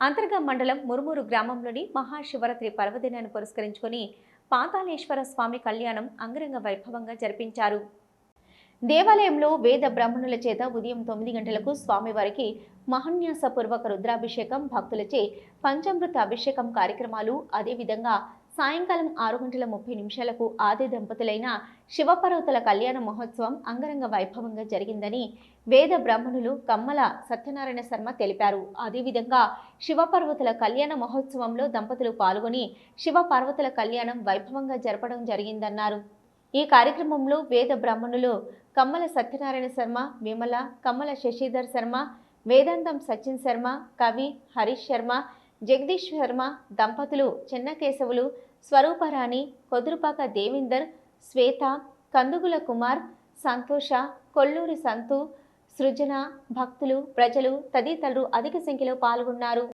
అంతర్గం మండలం మురుమూరు గ్రామంలోని మహాశివరాత్రి పర్వదినాన్ని పురస్కరించుకొని పాతాళేశ్వర స్వామి కళ్యాణం అంగరంగ వైభవంగా జరిపించారు. దేవాలయంలో వేద బ్రాహ్మణుల చేత ఉదయం తొమ్మిది గంటలకు స్వామివారికి మహన్యాసపూర్వక రుద్రాభిషేకం భక్తులచే పంచామృత అభిషేకం కార్యక్రమాలు అదేవిధంగా సాయంకాలం ఆరు గంటల ముప్పై నిమిషాలకు ఆది దంపతులైన శివపర్వతుల కళ్యాణ మహోత్సవం అంగరంగ వైభవంగా జరిగిందని వేద బ్రాహ్మణులు కమ్మల సత్యనారాయణ శర్మ తెలిపారు. అదేవిధంగా శివపర్వతుల కళ్యాణ మహోత్సవంలో దంపతులు పాల్గొని శివపార్వతుల కళ్యాణం వైభవంగా జరపడం జరిగిందన్నారు. ఈ కార్యక్రమంలో వేద బ్రాహ్మణులు కమ్మల సత్యనారాయణ శర్మ విమల కమ్మల శశిధర్ శర్మ వేదాంతం సచిన్ శర్మ కవి హరీష్ శర్మ జగదీష్ శర్మ దంపతులు చెన్నకేశవులు స్వరూపరాణి కొదురుపాక దేవిందర్ శ్వేత కందుగుల కుమార్ సంతోష కొల్లూరి సంతు సృజన భక్తులు ప్రజలు తదితరులు అధిక సంఖ్యలో పాల్గొన్నారు.